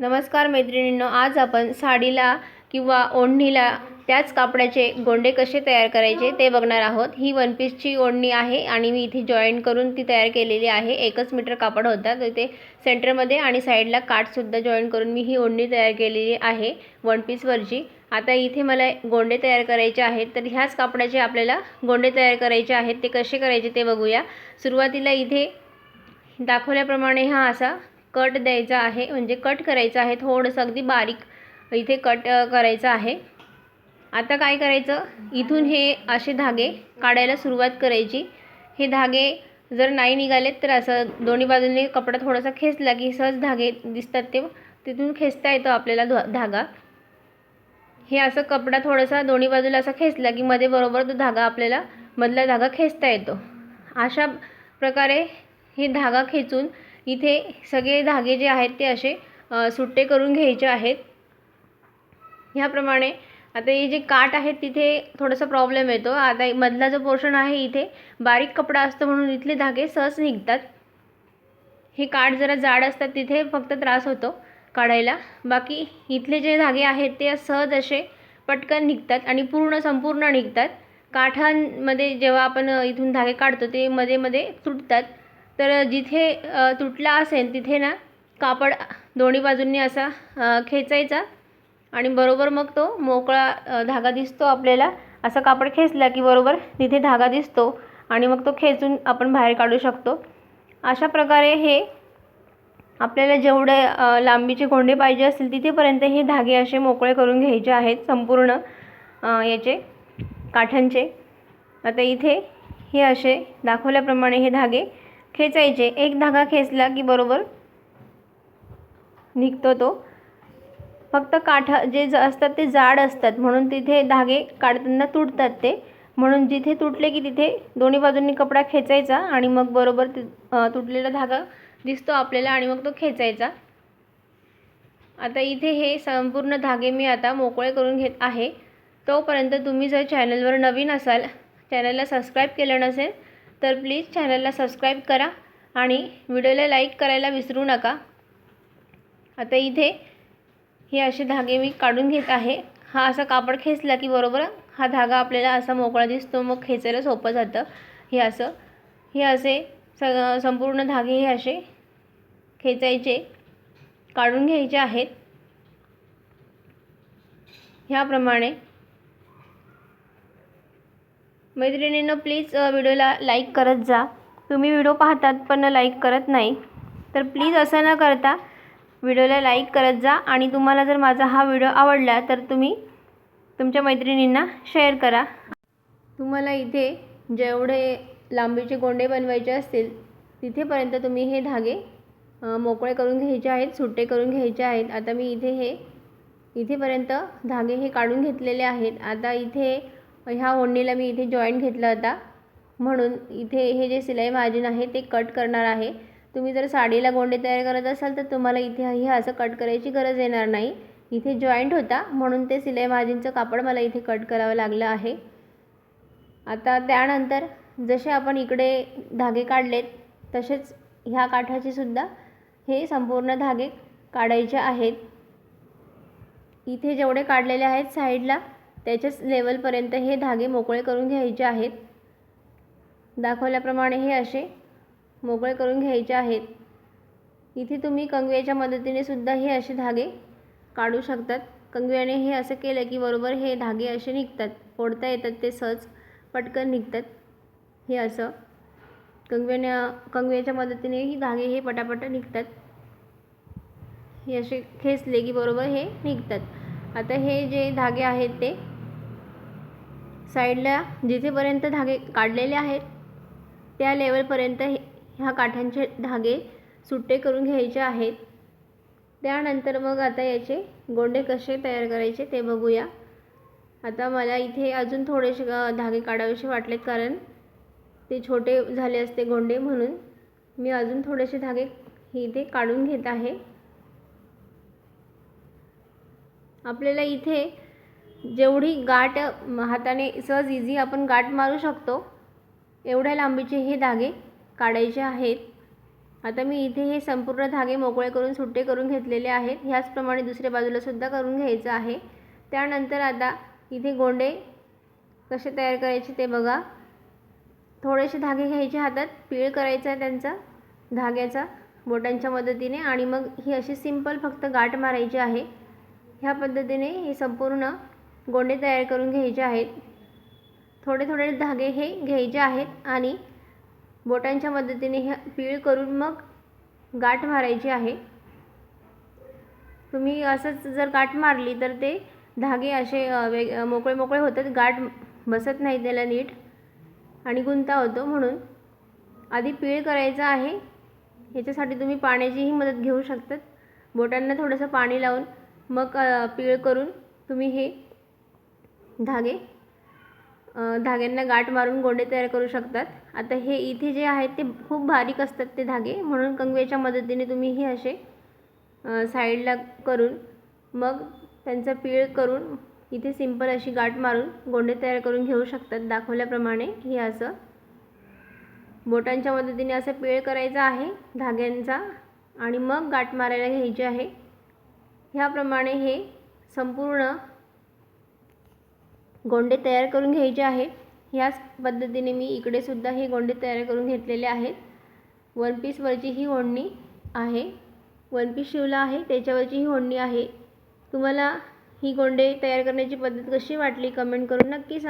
नमस्कार मैत्रिणींनो आज आपण साडीला किंवा ओढणीला त्याच कापडाचे गोंडे कसे तयार करायचे ते बघणार आहोत. ही वन पीसची ओढणी आहे आणि मी इथे जॉईन करून ती तयार केलेली आहे. एकच मीटर कापड होता तर ते सेंटरमध्ये आणि साईडला काठसुद्धा जॉईन करून मी ही ओढणी तयार केलेली आहे वन पीसवरची आता इथे मला गोंडे तयार करायचे आहेत. तर ह्याच कापडाचे आपल्याला गोंडे तयार करायचे आहेत. ते कसे करायचे ते बघूया. सुरुवातीला इथे दाखवल्याप्रमाणे हा असा कट द्यायचा आहे म्हणजे कट करायचा आहे थोडंसं अगदी बारीक इथे कट करायचं आहे. आता काय करायचं? इथून हे असे धागे काढायला सुरुवात करायची. हे धागे जर नाही निघालेत तर असं दोन्ही बाजूने कपडा थोडासा खेचला की सहज धागे दिसतात ते तिथून खेचता येतो आपल्याला ध धागा. हे असं कपडा थोडासा दोन्ही बाजूला असा खेचला की मध्ये बरोबर तो धागा आपल्याला मधला धागा खेचता येतो. अशा प्रकारे हे धागा खेचून इथे सगळे धागे जे आहेत ते असे सुट्टे करून घ्यायचे आहेत. ह्याप्रमाणे आता हे जे काठ आहेत तिथे थोडासा प्रॉब्लेम येतो. आता मधला जो पोर्शन आहे इथे बारीक कपडा असतो म्हणून इथले धागे सहज निघतात. हे काठ जरा जाड असतात तिथे फक्त त्रास होतो काढायला. बाकी इथले जे धागे आहेत ते सहज असे पटकन निघतात आणि पूर्ण संपूर्ण निघतात. काठांमध्ये जेव्हा आपण इथून धागे काढतो ते मध्ये मध्ये तुटतात. तर जिथे तुटला असेल तिथे ना कापड दोन्ही बाजूंनी असा खेचायचा आणि बरोबर मग तो मोकळा धागा दिसतो आपल्याला. असं कापड खेचला की बरोबर तिथे धागा दिसतो आणि मग तो खेचून आपण बाहेर काढू शकतो. अशा प्रकारे हे आपल्याला जेवढे लांबीचे कोंडे पाहिजे असतील तिथेपर्यंत हे धागे असे मोकळे करून घ्यायचे आहेत संपूर्ण याचे काठांचे. आता इथे हे असे दाखवल्याप्रमाणे हे धागे खेचायचे. एक धागा खेचला की बरोबर निघतो तो. फक्त काठा जे ज असतात ते जाड असतात. म्हणून तिथे धागे काढताना तुटतात ते. म्हणून जिथे तुटले की तिथे दोन्ही बाजूंनी कपडा खेचायचा आणि मग बरोबर तुटलेला धागा दिसतो आपल्याला आणि मग तो खेचायचा. आता इथे हे संपूर्ण धागे मी आता मोकळे करून घेत आहे. तोपर्यंत तुम्ही जर चॅनलवर नवीन असाल चॅनलला सबस्क्राईब केलं नसेल तर प्लीज चॅनलला सबस्क्राईब करा आणि व्हिडिओला लाईक करायला विसरू नका. आता इथे हे असे धागे मी काढून घेत आहे. हा असा कापड खेचला की बरोबर हा धागा आपल्याला असा मोकळा दिसतो मग खेचायला सोपं जातं. हे असं हे असे स संपूर्ण धागे हे असे खेचायचे काढून घ्यायचे आहेत. ह्याप्रमाणे मैत्रिणींनो प्लीज व्हिडिओला लाईक करत जा. तुम्ही व्हिडिओ पाहतात पण लाईक करत नाही. तर प्लीज असं न करता व्हिडिओला लाईक करत जा. आणि तुम्हाला जर माझा हा व्हिडिओ आवडला तर तुम्ही तुमच्या मैत्रिणींना शेअर करा. तुम्हाला इथे जेवढे लांबीचे गोंडे बनवायचे असतील तिथेपर्यंत तुम्ही हे धागे मोकळे करून घ्यायचे आहेत सुट्टे करून घ्यायचे आहेत. आता मी इथे हे इथेपर्यंत धागे हे काढून घेतलेले आहेत. आता इथे ह्या ओढणीला मी इथे जॉईंट घेतला होता म्हणून इथे हे जे सिलाई मार्जिन आहे ते कट करणार आहे. तुम्ही जर साडीला गोंडे तयार करत असाल तर तुम्हाला इथे हे असं कट करायची गरज येणार नाही. इथे जॉईंट होता म्हणून ते सिलाई मार्जिनचं कापड मला इथे कट करावं लागलं आहे. आता त्यानंतर जसे आपण इकडे धागे काढलेत तसेच ह्या काठाचे सुद्धा हे संपूर्ण धागे काढायचे आहेत. इथे जेवढे काढलेले आहेत साईडला त्याच्याच लेवलपर्यंत हे धागे मोकळे करून घ्यायचे आहेत. दाखवल्याप्रमाणे हे असे मोकळे करून घ्यायचे आहेत. इथे तुम्ही कंगव्याच्या मदतीने सुद्धा हे असे धागे काढू शकतात. कंगव्याने हे असं केलं की बरोबर हे धागे असे निघतात. फोडता येतात ते सहज पटकन निघतात. हे असं. कंगव्याने कंगव्याच्या मदतीने ही धागे हे पटापट निघतात. हे असे खेचले की बरोबर हे निघतात. आता हे जे धागे आहेत ते साईडला जिथेपर्यंत धागे काढलेले आहेत त्या लेवलपर्यंत हे ह्या काठ्यांचे धागे सुट्टे करून घ्यायचे आहेत. त्यानंतर मग आता याचे गोंडे कसे तयार करायचे ते बघूया. आता मला इथे अजून थोडेसे धागे काढावेसे वाटलेत कारण ते छोटे झाले असते गोंडे म्हणून. मी अजून थोडेसे धागे हे इथे काढून घेत आहे. आपल्याला इथे जेवढी गाठ हाताने सहज इझी आपण गाठ मारू शकतो एवढ्या लांबीचे हे धागे काढायचे आहेत. आता मी इथे हे संपूर्ण धागे मोकळे करून सुट्टे करून घेतलेले आहेत. ह्याचप्रमाणे दुसऱ्या बाजूलासुद्धा करून घ्यायचं आहे. त्यानंतर आता इथे गोंडे कसे तयार करायचे ते बघा. थोडेसे धागे घ्यायचे हातात पीळ करायचा आहे त्यांचा धाग्याचा बोटांच्या मदतीने. आणि मग ही अशी सिंपल फक्त गाठ मारायची आहे. ह्या पद्धतीने हे संपूर्ण गोंडे तयार करून घ्यायचे आहेत. थोडे थोडे धागे हे घ्यायचे आहेत आणि बोटांच्या मदतीने हे पीळ करून मग गाठ मारायची आहे. तुम्ही असंच जर गाठ मारली तर ते धागे असे वेग मोकळे मोकळे होतात. गाठ बसत नाही त्याला नीट आणि गुंता होतो म्हणून. आधी पीळ करायचा आहे. याच्यासाठी तुम्ही पाण्याचीही मदत घेऊ शकतात. बोटांना थोडंसं पाणी लावून मग पीळ करून तुम्ही हे धागे. धाग्यांना गाठ मारून गोंडे तयार करू शकतात. आता हे इथे जे आहेत ते खूप बारीक असतात ते धागे. म्हणून कंगवेच्या मदतीने तुम्ही हे असे साईडला करून मग त्यांचा पीळ करून इथे सिंपल अशी गाठ मारून गोंडे तयार करून घेऊ शकतात. दाखवल्याप्रमाणे हे असं बोटांच्या मदतीने असं पीळ करायचा आहे धाग्यांचा आणि मग गाठ मारायला घ्यायची आहे. ह्याप्रमाणे हे संपूर्ण गोंडे तयार करून घ्यायचे आहे. ह्याच पद्धतीने मी इकडे सुद्धा हे गोंडे तयार करून घेतलेले आहेत. वन पीसवरची ही ओढणी आहे. वन पीस शिवला आहे. त्याच्यावरची ही ओढणी आहे. तुम्हाला ही गोंडे तयार करण्याची पद्धत कशी वाटली? कमेंट करून नक्की सांगा.